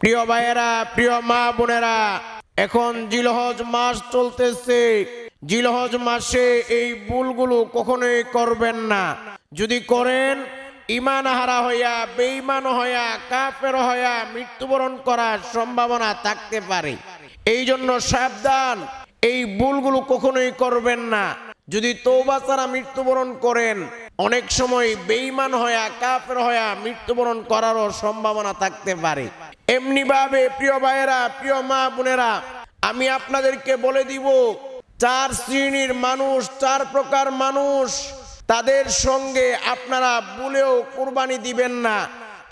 প্রিয় ভাইয়েরা, প্রিয় মা বোনেরা, এখন জিলহজ মাস চলতেছে। জিলহজ মাসে এই ভুলগুলো কখনোই করবেন না। যদি করেন ইমান হারা হইয়া, বেঈমান হইয়া, কাফের হইয়া মৃত্যুবরণ করার সম্ভাবনা থাকতে পারে। এই জন্য সাবধান, এই ভুলগুলো কখনোই করবেন না। যদি তৌবা ছাড়া মৃত্যুবরণ করেন, অনেক সময় বেঈমান হইয়া, কাফের হইয়া মৃত্যুবরণ করারও সম্ভাবনা থাকতে পারে। এমনি ভাবে প্রিয় ভাইয়েরা, প্রিয় মা বোনেরা, আমি আপনাদেরকে বলে দিব, চার শ্রেণির মানুষ, চার প্রকার মানুষ, তাদের সঙ্গে আপনারা ভুলেও কুরবানি দিবেন না।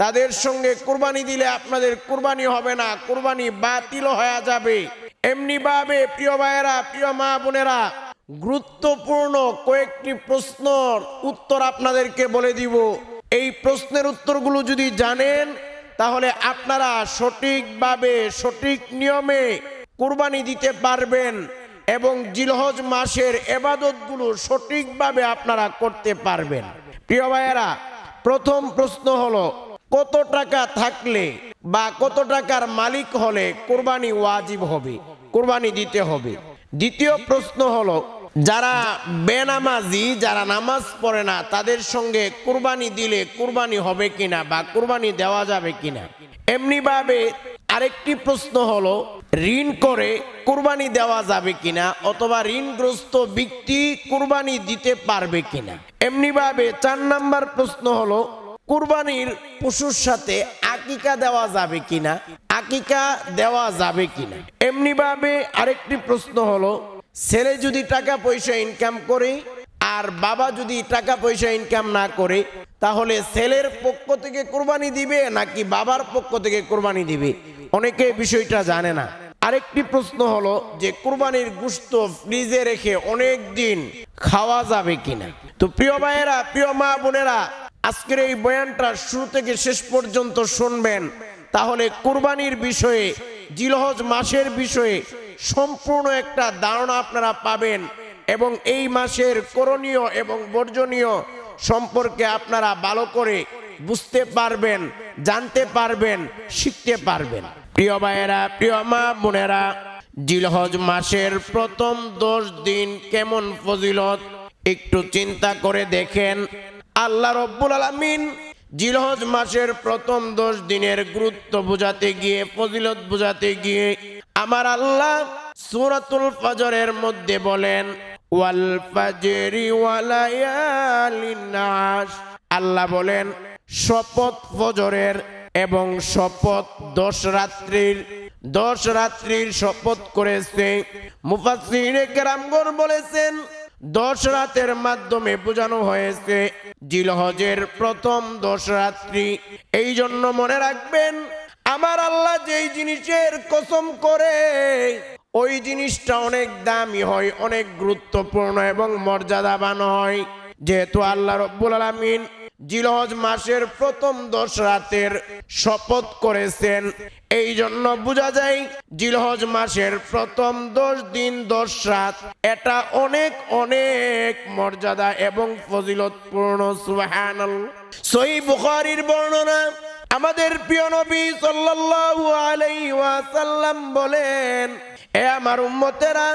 তাদের সঙ্গে কুরবানি দিলে আপনাদের কুরবানি হবে না, কুরবানি বাতিল হয়ে যাবে। এমনি ভাবে প্রিয় ভাইয়েরা, প্রিয় মা বোনেরা, গুরুত্বপূর্ণ কয়েকটি প্রশ্নর উত্তর আপনাদেরকে বলে দিব। এই প্রশ্নের উত্তরগুলো যদি জানেন তাহলে আপনারা সঠিকভাবে, সঠিক নিয়মে কুরবানি দিতে পারবেন এবং জিলহজ মাসের এবাদতগুলো সঠিকভাবে আপনারা করতে পারবেন। প্রিয় ভাইয়েরা, প্রথম প্রশ্ন হলো, কত টাকা থাকলে বা কত টাকার মালিক হলে কোরবানি ওয়াজিব হবে, কোরবানি দিতে হবে? দ্বিতীয় প্রশ্ন হলো যারা বেনামাজি, যারা নামাজ পড়ে না, তাদের সঙ্গে কুরবানি দিলে কুরবানি হবে কিনা বা কুরবানি দেওয়া যাবে কিনা? এমনি ভাবে আরেকটি প্রশ্ন হলো, ঋণ করে কুরবানি দেওয়া যাবে কিনা অথবা ঋণগ্রস্ত ব্যক্তি কুরবানি দিতে পারবে কিনা? এমনি ভাবে চার নাম্বার প্রশ্ন হলো, কুরবানির পশুর সাথে আকিকা দেওয়া যাবে কিনা? আকিকা দেওয়া যাবে কিনা? এমনি ভাবে আরেকটি প্রশ্ন হলো ছেলে যদি টাকা পয়সা ইনকাম করে আর বাবা যদি টাকা পয়সা ইনকাম না করে, তাহলে ছেলের পক্ষ থেকে কোরবানি দিবে নাকি বাবার পক্ষ থেকে কোরবানি দিবে? অনেকে বিষয়টা জানে না। আরেকটি প্রশ্ন হলো যে, কোরবানির গুস্ত ফ্রিজে রেখে অনেক দিন খাওয়া যাবে কিনা? তো প্রিয় ভাইয়েরা, প্রিয় মা বোনেরা, আজকের এই বয়ানটা শুরু থেকে শেষ পর্যন্ত শুনবেন। তাহলে কুরবানির বিষয়ে, জিলহজ মাসের বিষয়ে সম্পূর্ণ একটা ধারণা আপনারা পাবেন এবং এই মাসের করণীয় এবং বর্জনীয় সম্পর্কে আপনারা ভালো করে বুঝতে পারবেন, জানতে পারবেন, শিখতে পারবেন। প্রিয় ভাইয়েরা, প্রিয় মা বোনেরা, জিলহজ মাসের প্রথম দশ দিন কেমন ফজিলত? একটু চিন্তা করে দেখেন। আল্লাহ রব্বুল আলমিন জিলহজ মাসের প্রথম দশ দিনের গুরুত্ব বোঝাতে গিয়ে, ফজিলত বোঝাতে গিয়ে আমার আল্লাহ সুরাতুল ফজরের মধ্যে বলেন, ওয়াল ফাজরি আল্লাহ বলেন, শপথ ফজরের এবং শপথ দশ রাত্রির দশ রাত্রির শপথ করেছে। কেরামগণ বলেছেন, দশ রাতের মাধ্যমে বোঝানো হয়েছে জিলহজের প্রথম দশ রাত্রি। এই জন্য মনে রাখবেন আমার আল্লাহ যেই জিনিসের কসম করে, ওই জিনিসটা অনেক দামি হয়, অনেক গুরুত্বপূর্ণ এবং মর্যাদাবান হয়। যেহেতু আল্লাহ রব্বুল আলমিন জিলহজ মাসের প্রথম দশ রাতের শপথ করেছেন এই জন্য বোঝা যায় জিলহজ মাসের প্রথম দশ দিন দশ রাত, এটা অনেক অনেক মর্যাদা এবং ফজিলতপূর্ণ সুবাহান সহি বুখারির বর্ণনা আমাদের প্রিয় নবী সাল্লাল্লাহু আলাইহি ওয়াসাল্লাম বলেন, এ আমার উম্মতেরা,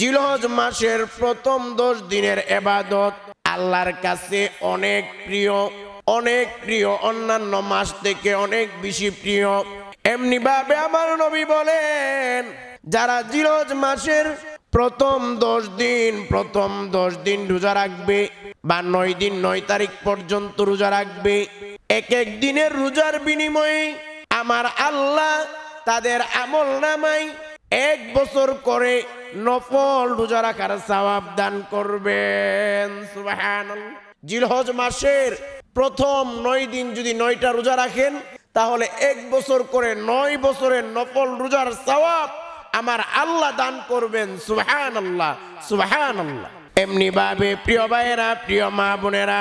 জিলহজ মাসের প্রথম দশ দিনের এবাদত আল্লাহর কাছে অনেক প্রিয় অনেক প্রিয়, অন্যান্য মাস থেকে অনেক বেশি প্রিয়। এমনি ভাবে আমার নবী বলেন, যারা জিলহজ মাসের প্রথম দশ দিন, প্রথম দশ দিন রোজা রাখবে, বা নয় দিন নয় তারিখ পর্যন্ত রোজা রাখবে এক এক দিনের রোজার বিনিময়ে আমার আল্লাহ তাদের আমল নামাই এক বছর করে নফল রোজা রাখার সওয়াব দান করবেন। জিলহজ মাসের প্রথম নয় দিন যদি নয়টা রোজা রাখেন, তাহলে এক বছর করে নয় বছরের নফল রোজার সওয়াব আমার আল্লাহ দান করবেন। সুবহান আল্লাহ সুবহান আল্লাহ এমনি ভাবে প্রিয় ভাইয়েরা, প্রিয় মা বোনেরা,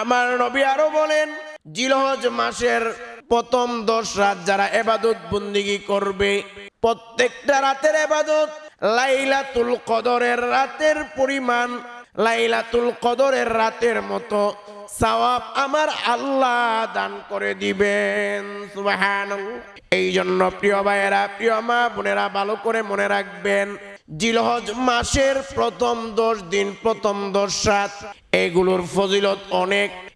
আমার নবী আরও বলেন জিলহজ মাসের প্রথম দশ রাত যারা এবাদত বন্দিগি করবে, প্রত্যেকটা রাতের এবাদত লাইলাতুল কদরের রাতের পরিমাণ, লাইলাতুল কদরের রাতের মতো সওয়াব আমার আল্লাহ দান করে দিবেন এই জন্য প্রিয় ভাইয়েরা, প্রিয় মা বোনেরা, ভালো করে মনে রাখবেন, জিলহজ মাসের প্রথম দশ দিন, প্রথম দশ রাত, এগুলোর ফজিলত অনেক।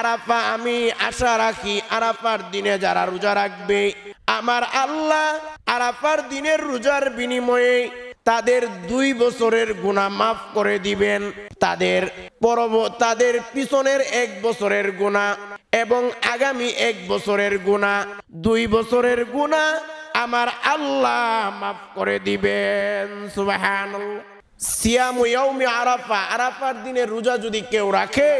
আরাফা, আমি আশা রাখি আরাফার দিনে যারা রোজা রাখবে, আমার আল্লাহ আরাফার দিনের রোজার বিনিময়ে তাদের দুই বছরের গুণা মাফ করে দিবেন। তাদের পরব, তাদের পিছনের এক বছরের গুণা এবং আগামী এক বছরের গুণা দুই বছরের গুণা আমার আল্লাহ মাফ করে দিবেন। সুবহানাল্লাহ। সিয়ামু আরাফা, আরাফার দিনে রোজা যদি কেউ রাখে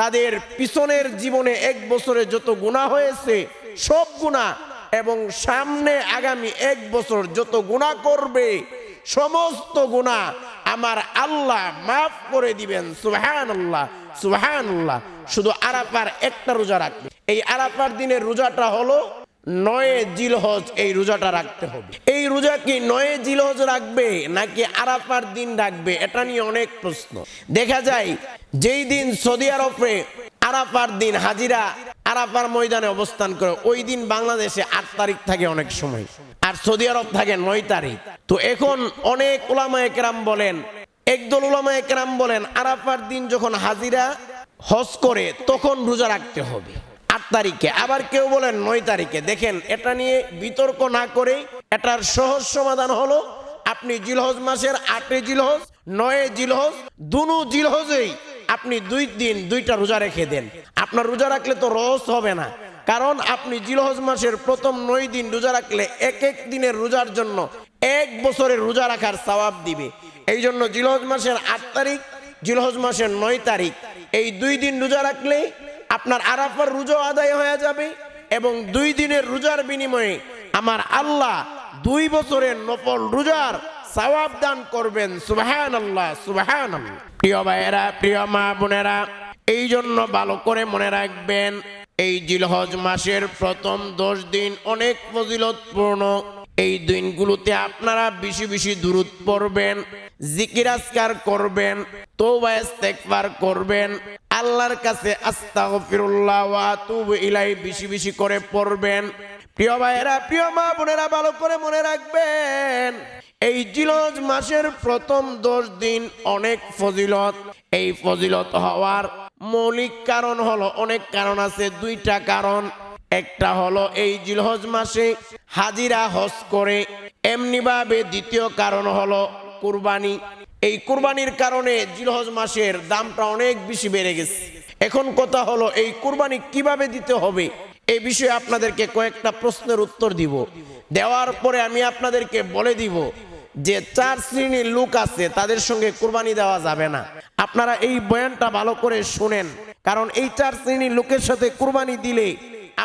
তাদের পিছনের জীবনে এক বছরে যত গুণা হয়েছে, সব গুণা এবং সামনে আগামী এক বছর যত গুণা করবে, সমস্ত গুণা আমার আল্লাহ মাফ করে দিবেন। সুবহান আল্লাহ সুবহান আল্লাহ শুধু আরাপার একটা রোজা রাখবে। এই আরাফার দিনের রোজাটা হলো নয়ে জিলহজ, এই রোজাটা রাখতে হবে। এই রোজা কি নয়ে জিলহজ রাখবে নাকি আরাফার দিন রাখবে, এটা নিয়ে অনেক প্রশ্ন। দেখা যায় যেই দিন সৌদি আরবে আরাফার দিন হাজিরা আরাফার ময়দানে অবস্থান করে, ওই দিন বাংলাদেশে আট তারিখ থাকে অনেক সময়। আর সৌদি আরব থাকে নয় তারিখ। তো এখন অনেক ওলামা একরাম বলেন, একদল ওলামা একরাম বলেন, আরাফার দিন যখন হাজিরা হজ করে, তখন রোজা রাখতে হবে। আট তারিখে। আবার কেউ বলেন নয় তারিখে। দেখেন, এটা নিয়ে বিতর্ক না করে এটার সহজ সমাধান হলো, আপনি জিলহজ মাসের আটে জিলহজ, নয়ে জিলহজ, দুনু জিলহজেই আপনি দুই দিন দুইটা রোজা রেখে দেন। আপনার রোজা রাখলে তো রহস হবে না। কারণ আপনি জিলহজ মাসের প্রথম নয় দিন রোজা রাখলে এক এক দিনের রোজার জন্য এক বছরের রোজা রাখার সওয়াব দিবে। এই জন্য জিলহজ মাসের আট তারিখ, জিলহজ মাসের নয় তারিখ, এই দুই দিন রোজা রাখলে আপনার আরাফার রোজা আদায় হয়ে যাবে এবং দুই দিনের রোজার বিনিময়ে আমার আল্লাহ দুই বছরের নফল রোজার সওয়াব দান করবেন সুবাহান আল্লাহ সুবাহান প্রিয় ভাইয়েরা, প্রিয় মা বোনেরা এই জন্য ভালো করে মনে রাখবেন, এই জিলহজ মাসের প্রথম দশ দিন অনেক ফজিলতপূর্ণ। এই দিনগুলোতে আপনারা বেশি বেশি দূরত পড়বেন জিকিরাজকার করবেন তৌবা ইস্তেগফার করবেন, আল্লাহর কাছে আস্তাগফিরুল্লাহ ওয়া আতুবু ইলাই বেশি বেশি করে পড়বেন। প্রিয় ভাইয়েরা, প্রিয় মা বোনেরা, ভালো করে মনে রাখবেন এই জিলজ মাসের প্রথম দশ দিন অনেক ফজিলত। এই ফজিলত হওয়ার মৌলিক কারণ হলো, অনেক কারণ আছে, দুইটা কারণ। একটা হলো এই জিলহজ মাসে হাজিরা হজ করে। এমনিভাবে দ্বিতীয় কারণ হলো কুরবানি। এই কুরবানির কারণে জিলহজ মাসের দামটা অনেক বেশি বেড়ে গেছে। এখন কথা হলো, এই কুরবানি কীভাবে দিতে হবে? এই বিষয়ে আপনাদেরকে কয়েকটা প্রশ্নের উত্তর দিব। দেওয়ার পরে আমি আপনাদেরকে বলে দিব যে চার শ্রেণির লোক আছে, তাদের সঙ্গে কুরবানি দেওয়া যাবে না। আপনারা এই বয়ানটা ভালো করে শুনেন, কারণ এই চার শ্রেণির লোকের সাথে কুরবানি দিলে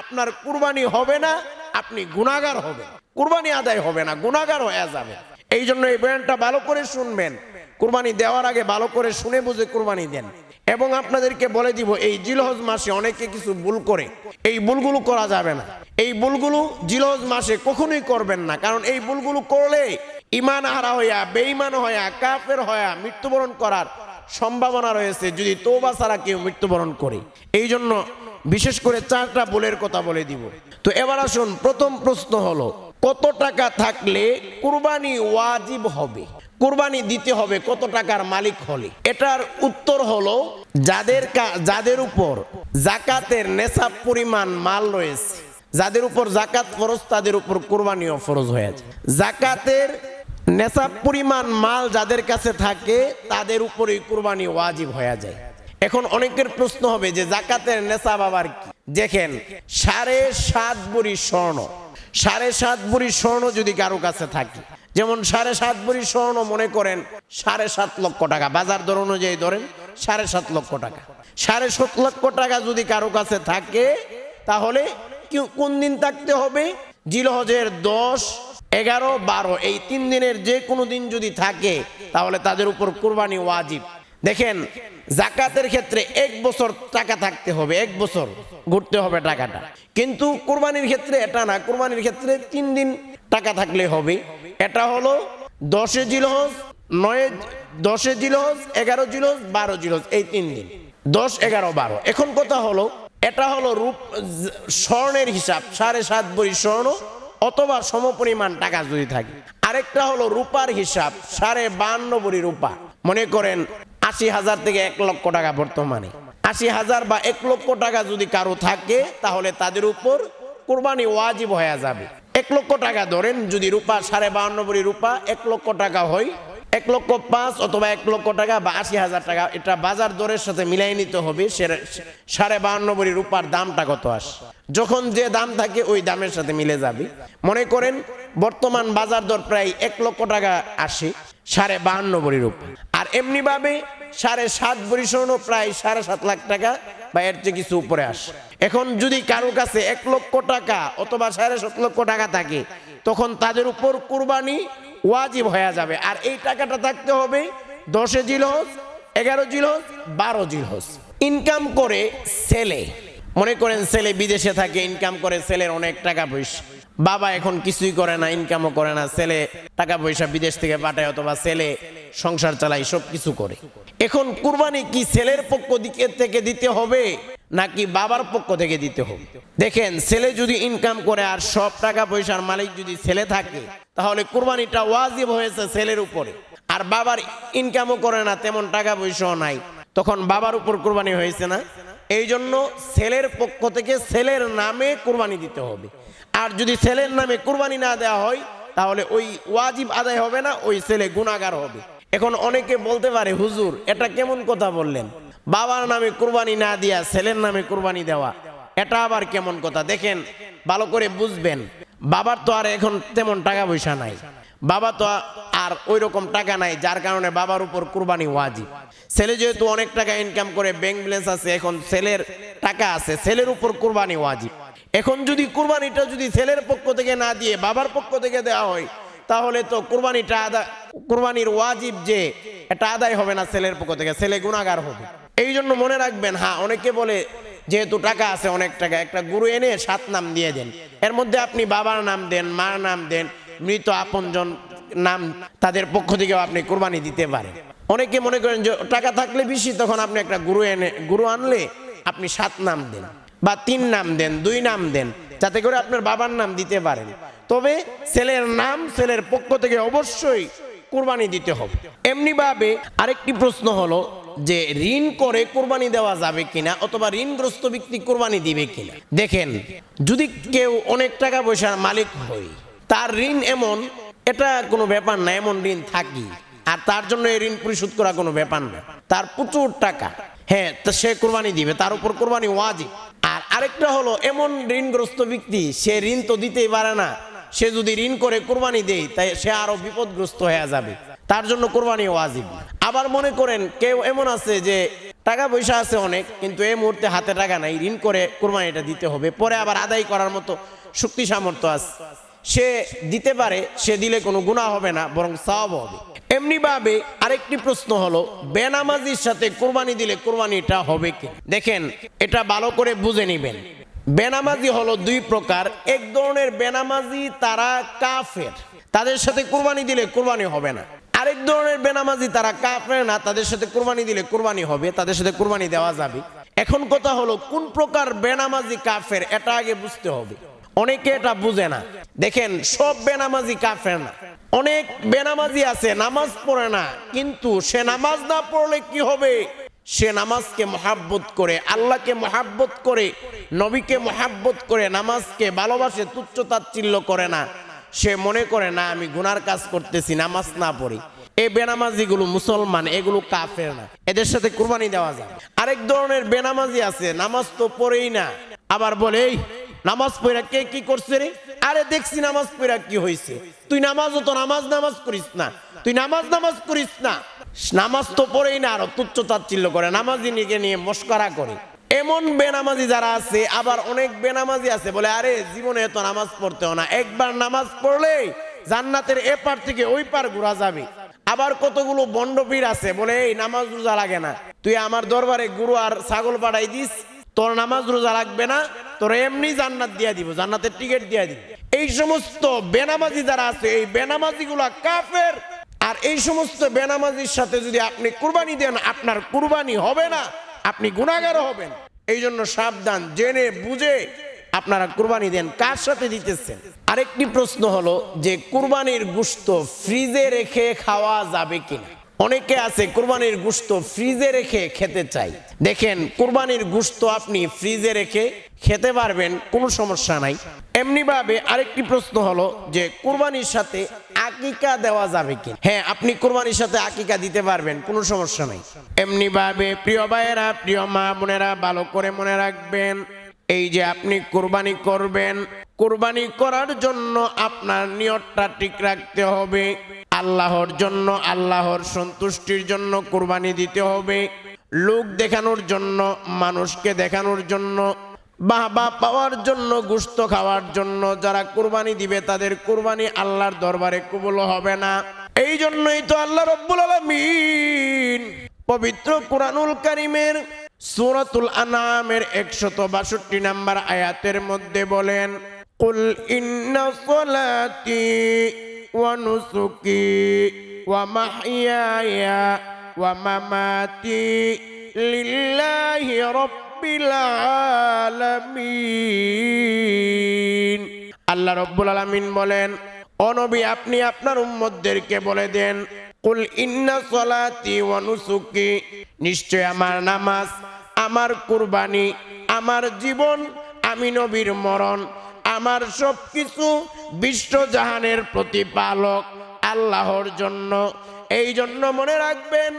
আপনার কুরবানি হবে না, আপনি গুণাগার হবেন কুরবানি আদায় হবে না গুণাগার হয়ে যাবে। এই জন্য এই বয়ানটা ভালো করে শুনবেন। কুরবানি দেওয়ার আগে ভালো করে শুনে বুঝে কুরবানি দেন। এবং আপনাদেরকে বলে দিব, এই জিলহজ মাসে অনেকে কিছু ভুল করে, এই ভুলগুলো করা যাবে না। এই ভুলগুলো জিলজ মাসে কখনোই করবেন না। কারণ এই ভুলগুলো করলে ইমান হারা হইয়া, বেঈমান হইয়া, কাফের হইয়া মৃত্যুবরণ করার সম্ভাবনা রয়েছে যদি তৌবা ছাড়া কেউ মৃত্যুবরণ করে। এই জন্য বিশেষ করে চারটা ভুলের কথা বলে দিব। তো এবার আসুন, প্রথম প্রশ্ন হলো, কত টাকা থাকলে কুরবানি ওয়াজিব হবে? কুরবানি দিতে হবে কত টাকার মালিক হলে? এটার উত্তর হলো, যাদের যাদের উপর জাকাতের নেশাব পরিমাণ মাল রয়েছে যাদের উপর জাকাত ফরজ, তাদের উপর কুরবানিও ফরজ হয়ে যায় জাকাতের নেশাব পরিমাণ মাল যাদের কাছে থাকে, তাদের উপরেই কুরবানি ওয়াজিব হয়ে যায়। এখন অনেকের প্রশ্ন হবে যে জাকাতের নেশাব আবার কি? দেখেন, সাড়ে সাত বড়ি স্বর্ণ, সাড়ে সাত বড়ি স্বর্ণ যদি কারও কাছে থাকে, যেমন সাড়ে সাত বড়ি স্বর্ণ মনে করেন, সাড়ে সাত লক্ষ টাকা, বাজার দর অনুযায়ী ধরেন, সাড়ে সাত লক্ষ টাকা। সাড়ে সাত লক্ষ টাকা যদি কারও কাছে থাকে, তাহলে কোন দিন থাকতে হবে? জিলহজের দশ, এগারো, বারো, এই তিন দিনের যে কোনো দিন যদি থাকে, তাহলে তাদের উপর কুরবানি ওয়াজিব। দেখেন, জাকাতের ক্ষেত্রে এক বছর টাকা থাকতে হবে, এক বছর ঘুরতে হবে টাকাটা। কিন্তু কুরবানির ক্ষেত্রে এটা না, কুরবানির ক্ষেত্রে তিন দিন টাকা থাকলে হবে। এটা হলো দশে জিলহজ, নয় দশে জিলহজ, এগারো জিলহজ, বারো জিলহজ, এই তিন দিন। দশ, এগারো, বারো। এখন কথা হলো এটা হলো রূপ, স্বর্ণের হিসাব, সাড়ে সাত বড়ি স্বর্ণ অথবা সমপরিমাণ টাকা যদি থাকে। আরেকটা হলো রূপার হিসাব, সাড়ে বান্ন বড়ি রূপা। মনে করেন আশি হাজার থেকে এক লক্ষ টাকা বর্তমানে। আশি হাজার বা এক লক্ষ টাকা যদি কারও থাকে, তাহলে তাদের উপর কোরবানি ওয়াজিব হয়ে যাবে। এক লক্ষ টাকা ধরেন যদি রূপা সাড়ে বাহান্ন বড়ি রূপা, এক লক্ষ টাকা হয় এক লক্ষ পাঁচ অথবা এক লক্ষ টাকা বা আশি হাজার টাকা, এটা বাজার দরের সাথে মিলাই নিতে হবে সাড়ে বাহান্ন বড়ি রূপার দামটা কত আসে? যখন যে দাম থাকে, ওই দামের সাথে মিলে যাবে। মনে করেন, বর্তমান বাজার দর প্রায় এক লক্ষ টাকা আসে সাড়ে বাহান্ন বড়ি রূপা। আর এমনিভাবে সাড়ে সাত বড়ি স্বর্ণ প্রায় সাড়ে সাত লাখ টাকা বা এর চেয়ে কিছু উপরে আসে। এখন যদি কারও কাছে এক লক্ষ টাকা অথবা সাড়ে সাত লক্ষ টাকা থাকে, তখন তাদের উপর কুরবানি ওয়াজিব হয়ে যাবে। আর এই টাকাটা থাকতে হবে দশে জিলহজ, এগারো জিলহজ, বারো জিলহজ। ইনকাম করে ছেলে। মনে করেন ছেলে বিদেশে থাকে ইনকাম করে ছেলের অনেক টাকা পয়সা। বাবা এখন কিছুই করে না ইনকামও করে না। ছেলে টাকা পয়সা বিদেশ থেকে পাঠায় অথবা ছেলে সংসার চালায় সব কিছু করে। এখন কুরবানি কি ছেলের পক্ষ দিকে থেকে দিতে হবে? নাকি বাবার পক্ষ থেকে দিতে হবে? দেখেন, ছেলে যদি ইনকাম করে আর সব টাকা পয়সার মালিক যদি ছেলে থাকে, তাহলে কোরবানিটা ওয়াজিব হয়েছে ছেলের উপরে। আর বাবার ইনকামও করে না, তেমন টাকা পয়সাও নাই। তখন বাবার উপর কুরবানি হয়েছে না? এই জন্য ছেলের পক্ষ থেকে ছেলের নামে কুরবানি দিতে হবে। আর যদি ছেলের নামে কুরবানি না দেওয়া হয়, তাহলে ওই ওয়াজিব আদায় হবে না, ওই ছেলে গুণাগার হবে। এখন অনেকে বলতে পারে, হুজুর, এটা কেমন কথা বললেন? বাবার নামে কুরবানি না দিয়া, ছেলের নামে কুরবানি দেওয়া। এটা আবার কেমন কথা? দেখেন, ভালো করে বুঝবেন। বাবার তো আর এখন তেমন টাকা পয়সা নাই। বাবা তো আর ওই রকম টাকা নাই, যার কারণে বাবার উপর কুরবানি ওয়াজিব। ছেলে যেহেতু অনেক টাকা ইনকাম করে ব্যাংক ব্যালেন্স আছে, এখন ছেলের টাকা আছে, ছেলের উপর কুরবানি ওয়াজিব। এখন যদি কুরবানিটা যদি ছেলের পক্ষ থেকে না দিয়ে বাবার পক্ষ থেকে দেওয়া হয়, তাহলে তো কুরবানিটা আদা কুরবানির ওয়াজিব যে, এটা আদায় হবে না ছেলের পক্ষ থেকে। ছেলে গুণাগার হবে। এই জন্য মনে রাখবেন হ্যাঁ অনেকে বলে যেহেতু টাকা আছে অনেক টাকা, একটা গুরু এনে সাত নাম দিয়ে দেন। এর মধ্যে আপনি বাবার নাম দেন, মার নাম দেন, মৃত আপনজন নাম তাদের পক্ষ থেকেও আপনি কোরবানি দিতে পারেন। অনেকে মনে করেন যে টাকা থাকলে বেশি, তখন আপনি একটা গুরু এনে, গুরু আনলে আপনি সাত নাম দেন বা তিন নাম দেন, দুই নাম দেন, যাতে করে আপনার বাবার নাম দিতে পারেন। তবে ছেলের নাম ছেলের পক্ষ থেকে অবশ্যই কোরবানি দিতে হবে। এমনি ভাবে আরেকটি প্রশ্ন হলো যে ঋণ করে কোরবানি দেওয়া যাবে কিনা অথবা ঋণগ্রস্ত ব্যক্তি কোরবানি দিবে কিনা। দেখেন, যদি কেউ অনেক টাকা পয়সার মালিক হয়, তার ঋণ এমন, এটা কোনো ব্যাপার না, এমন ঋণ থাকি। আর তার জন্য এই ঋণ পরিশোধ করা কোনো ব্যাপার না। তার প্রচুর টাকা। হ্যাঁ তা সে কোরবানি দিবে, তার উপর কোরবানি ওয়াজিব। আর আরেকটা হলো, এমন ঋণগ্রস্ত ব্যক্তি, সে ঋণ তো দিতেই পারে না। সে যদি ঋণ করে কোরবানি দেয়, তাই সে আরও বিপদগ্রস্ত হয়ে যাবে। তার জন্য কোরবানি ওয়াজিব। আবার মনে করেন, কেউ এমন আছে যে টাকা পয়সা আছে অনেক, কিন্তু এই মুহূর্তে হাতে টাকা নাই, ঋণ করে কোরবানিটা দিতে হবে। পরে আবার আদায় করার মতো শক্তি সামর্থ্য আছে। সে দিতে পারে, সে দিলে কোনো গুণা হবে না, বরং সওয়াব হবে। এমনি ভাবে আরেকটি প্রশ্ন হলো, বেনামাজির সাথে কোরবানি দিলে কোরবানিটা হবে কি? দেখেন, এটা ভালো করে বুঝে নেবেন। বেনামাজি হলো দুই প্রকার। এক ধরনের বেনামাজি তারা কাফের। তাদের সাথে কোরবানি দিলে কোরবানি হবে না। আরেক ধরনের বেনামাজি তারা কাফের না, তাদের সাথে কোরবানি দিলে কোরবানি হবে, তাদের সাথে কোরবানি দেওয়া যাবে। এখন কথা হলো, কোন প্রকার বেনামাজি কাফের, এটা আগে বুঝতে হবে। অনেকে এটা বুঝে না। দেখেন, সব বেনামাজি কাফের না। অনেক বেনামাজি আছে, নামাজ পড়ে না, কিন্তু সে নামাজ না পড়লে কি হবে? সে নামাজকে মহাব্বত করে, আল্লাহকে মহাব্বত করে, নবীকে মহাব্বত করে, নামাজকে ভালোবাসে, তুচ্ছ তাচ্ছিল্য করে না। সে মনে করে, না, আমি গুনার কাজ করতেছি, নামাজ না পড়ি। এই বেনামাজিগুলো মুসলমান, এগুলো কাফের না। এদের সাথে কুরবানি দেওয়া যায়। আরেক ধরনের বেনামাজি আছে, নামাজ তো পড়েই না। আবার বলে, এই, নামাজ পড়া কে কি করছে রে? আরে, দেখছি নামাজ পড়া কি হয়েছে তুই নামাজ তো নামাজ নামাজ করিস না। তুই নামাজ নামাজ করিস না। নামাজ তো পড়েই না, আরও তুচ্ছ তাচ্ছিল্য করে। নামাজি নিয়ে নিয়ে মস্করা করে। এমন বেনামাজি যারা আছে, আবার অনেক বেনামাজি আছে, বলে, আরে, জীবনে এত নামাজ পড়তেও না। একবার নামাজ পড়লে জান্নাতের এ পার থেকে ওই পার ঘোরা যাবে। আবার কতগুলো বন্ডপীর আছে, বলে, এই, নামাজ রোজা লাগে না। তুই আমার দরবারে গুরু আর ছাগল পাঠাই দিস, তোর নামাজ রোজা লাগবে না, তোর এমনি জান্নাত দিয়া দিব, জান্নাতের টিকিট দিয়া দিব। এই সমস্ত বেনামাজি যারা আছে, এই বেনামাজি গুলা কাফের। আর এই সমস্ত বেনামাজির সাথে যদি আপনি কুরবানি দেন, আপনার কুরবানি হবে না। আপনি গুণাগার হবেন। এই জন্য সাবধান, জেনে, বুঝে আপনারা কুরবানি দেন। কার সাথে দিতেছেন? আরেকটি প্রশ্ন হলো যে, কুরবানির গুস্ত ফ্রিজে রেখে খাওয়া যাবে কিনা? অনেকে আছে কুরবানির গুস্ত ফ্রিজে রেখে খেতে চাই দেখেন, কুরবানির গুস্ত আপনি ফ্রিজে রেখে খেতে পারবেন, কোনো সমস্যা নাই। এমনি ভাবে আরেকটি প্রশ্ন হলো যে, কুরবানির সাথে আকিকা দেওয়া যাবে কি হ্যাঁ আপনি কুরবানির সাথে আকিকা দিতে পারবেন, কোনো সমস্যা নাই। এমনি ভাবে প্রিয় ভাইয়েরা, প্রিয় মা বোনেরা, ভালো করে মনে রাখবেন, এই যে আপনি কোরবানি করবেন, কোরবানি করার জন্য আপনার নিয়তটা ঠিক রাখতে হবে, আল্লাহর জন্য, আল্লাহর সন্তুষ্টির জন্য কোরবানি দিতে হবে, লোক দেখানোর জন্য, মানুষকে দেখানোর জন্য বাহবা পাওয়ার জন্য গুস্ত খাওয়ার জন্য, যারা কোরবানি দিবে তাদের কোরবানি আল্লাহর দরবারে কবুল হবে না। এই জন্যই তো আল্লাহ রব্বুল আলমিন পবিত্র কোরআনুল কারিমের সূরাতুল আনামের একশত বাষট্টি নাম্বার আয়াতের মধ্যে বলেন, কুল ইন্না সলাতি ওয়া নুসুকি ওয়া ওয়া মামাতি লিল্লাহি রাব্বিল আলামিন। আল্লাহ রব্বুল আলামিন বলেন অনবী আপনি আপনার উম্মতদেরকে বলে দেন, কুল ইন্না সলাতি ওয়া নুসুকি, নিশ্চয় আমার নামাজ, আমার কুরবানি, আমার জীবন, আমি নবীর মরণ, আমার সব কিছু বিশ্বজাহানের প্রতিপালক আল্লাহর জন্য। এই জন্য মনে রাখবেন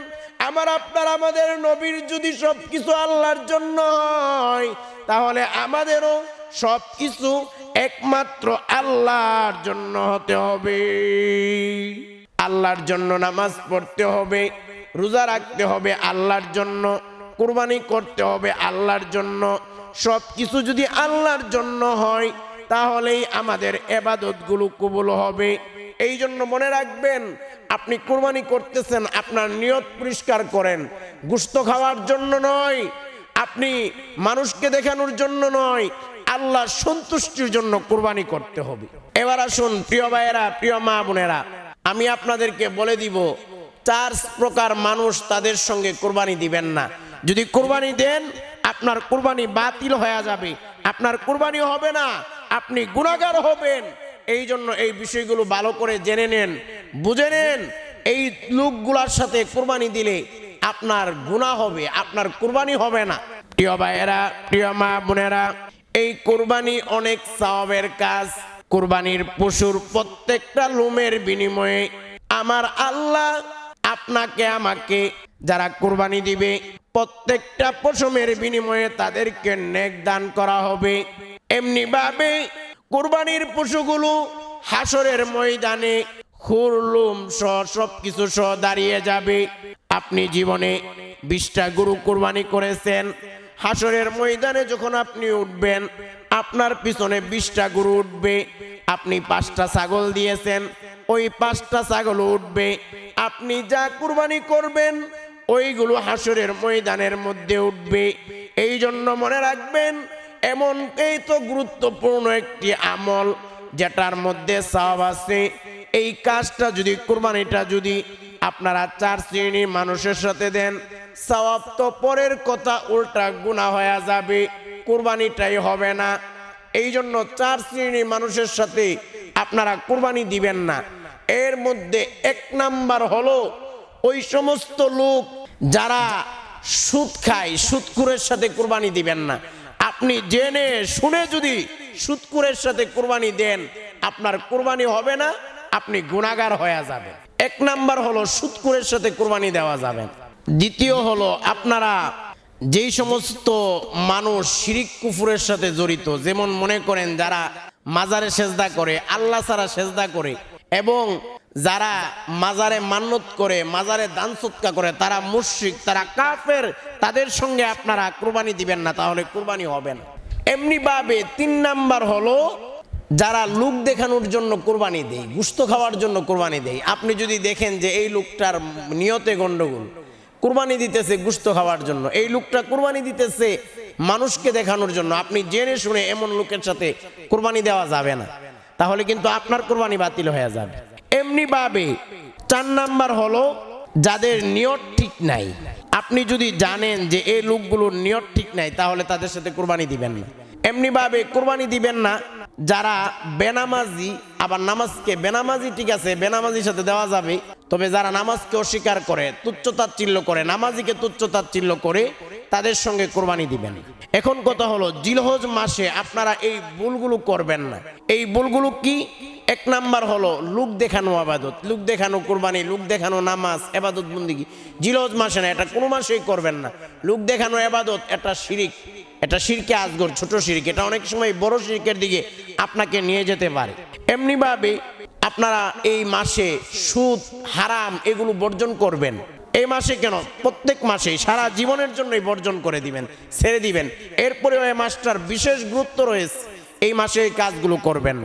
আমার আপনার আমাদের নবীর যদি সব কিছু আল্লাহর জন্য হয়, তাহলে আমাদেরও সব কিছু একমাত্র আল্লাহর জন্য হতে হবে। আল্লাহর জন্য নামাজ পড়তে হবে, রোজা রাখতে হবে আল্লাহর জন্য, কুরবানি করতে হবে আল্লাহর জন্য। সব কিছু যদি আল্লাহর জন্য হয়, তাহলেই আমাদের এবাদতগুলো কবুল হবে। এই জন্য মনে রাখবেন আপনি কুরবানি করতেছেন, আপনার নিয়ত পরিষ্কার করেন। গুস্ত খাওয়ার জন্য নয়, আপনি মানুষকে দেখানোর জন্য নয় আল্লাহ সন্তুষ্টির জন্য কুরবানি করতে হবে। এবার আসুন, প্রিয় ভাইয়েরা, প্রিয় মা বোনেরা, আমি আপনাদেরকে বলে দিব, চার প্রকার মানুষ তাদের সঙ্গে কোরবানি দিবেন না। যদি কোরবানি দেন, আপনার কোরবানি বাতিল হয়ে যাবে। আপনার কোরবানি হবে না, আপনি গুণাগার হবেন। এই জন্য এই বিষয়গুলো ভালো করে জেনে নেন। বুঝে নেন, এই লোকগুলার সাথে কোরবানি দিলে আপনার গুণা হবে, আপনার কোরবানি হবে না। প্রিয় ভাইয়েরা, প্রিয় মা বোনেরা, এই কোরবানি অনেক সওয়াবের কাজ। কোরবানির পশুর প্রত্যেকটা লুমের বিনিময়ে আমার আল্লাহ আপনাকে, আমাকে যারা কোরবানি দিবে, প্রত্যেকটা পশমের বিনিময়ে তাদেরকে নেক দান করা হবে। এমনি ভাবে কোরবানির পশুগুলো হাসরের ময়দানে খুরলুম সহ সব কিছু সহ দাঁড়িয়ে যাবে। আপনি জীবনে বিশটা গরু কোরবানি করেছেন। হাসরের ময়দানে যখন আপনি উঠবেন, আপনার পিছনে বিশটা গরু উঠবে। আপনি পাঁচটা ছাগল দিয়েছেন, ওই পাঁচটা ছাগল উঠবে। আপনি যা কুরবানি করবেন, ওইগুলো হাসরের ময়দানের মধ্যে উঠবে। এই জন্য মনে রাখবেন এমন এই তো গুরুত্বপূর্ণ একটি আমল, যেটার মধ্যে সব আছে। এই কাজটা যদি কোরবানিটা যদি আপনারা চার শ্রেণির মানুষের সাথে দেন, সওয়াব তো পরের কথা উল্টা গুণা হয়ে যাবে, কোরবানিটাই হবে না। এই জন্য চার শ্রেণির মানুষের সাথে আপনারা কোরবানি দিবেন না। এর মধ্যে এক নাম্বার হলো, ওই সমস্ত লোক যারা সুদ খায় সুদকুরের সাথে কোরবানি দিবেন না। আপনি জেনে, শুনে যদি সুদকুরের সাথে কোরবানি দেন, আপনার কোরবানি হবে না আপনি গুণাগার হয়ে যাবেন। এক নাম্বার হলো সুৎকুরের সাথে কোরবানি দেওয়া যাবে। দ্বিতীয় হলো আপনারা যেই সমস্ত মানুষ শিরিক কুফুরের সাথে জড়িত, যেমন মনে করেন যারা মাজারে সেজদা করে, আল্লাহ ছাড়া সেজদা করে, এবং যারা মাজারে মান্নত করে, মাজারে দান সৎকা করে, তারা মুশ্রিক, তারা কাফের, তাদের সঙ্গে আপনারা কোরবানি দিবেন না, তাহলে কোরবানি হবে না। এমনি ভাবে তিন নাম্বার হলো যারা লোক দেখানোর জন্য কোরবানি দেয়, গুস্ত খাওয়ার জন্য কোরবানি দেয়, আপনি যদি দেখেন যে এই লোকটার নিয়তে গন্ডগোল, কোরবানি দিতেছে গুস্ত খাওয়ার জন্য, এই লোকটা কোরবানি দিতেছে মানুষকে দেখানোর জন্য, আপনি জেনে শুনে এমন লোকের সাথে কোরবানি দেওয়া যাবে না। তাহলে কিন্তু আপনার কোরবানি বাতিল হয়ে যাবে। এমনি ভাবে চার নাম্বার হলো যাদের নিয়ত ঠিক নাই। আপনি যদি জানেন যে এই লোকগুলোর নিয়ত ঠিক নাই, তাহলে তাদের সাথে কোরবানি দিবেন না। এমনি ভাবে কোরবানি দিবেন না যারা বেনামাজি, আবার নামাজকে বেনামাজি, ঠিক আছে, বেনামাজির সাথে দেওয়া যাবে, তবে যারা নামাজকে অস্বীকার করে, তুচ্ছ তাচ্ছিল্য করে, নামাজিকে তুচ্ছ তাচ্ছিল্য করে, তাদের সঙ্গে কোরবানি দিবেন। এখন কথা হলো, জিলহজ মাসে আপনারা এই ভুলগুলো করবেন না। এই ভুলগুলো কি? এক নাম্বার হলো, লুক দেখানো আবাদত, লুক দেখানো কোরবানি, লুক দেখানো নামাজ এবাদত বন্দিগি জিলহজ মাসে না, এটা কোনো মাসেই করবেন না। লুক দেখানো এবাদত এটা শিরিক। এটা শিরকে আসগর ছোট শিরিক। এটা অনেক সময় বড় শিরকের দিকে আপনাকে নিয়ে যেতে পারে। এমনিভাবে আপনারা এই মাসে সুদ, হারাম এগুলো বর্জন করবেন। এই মাসে কেন? প্রত্যেক মাসে সারা জীবনের জন্যই বর্জন করে দিবেন, ছেড়ে দিবেন। এরপরেও এই মাসটার বিশেষ গুরুত্ব রয়েছে। এই মাসে এই কাজগুলো করবেন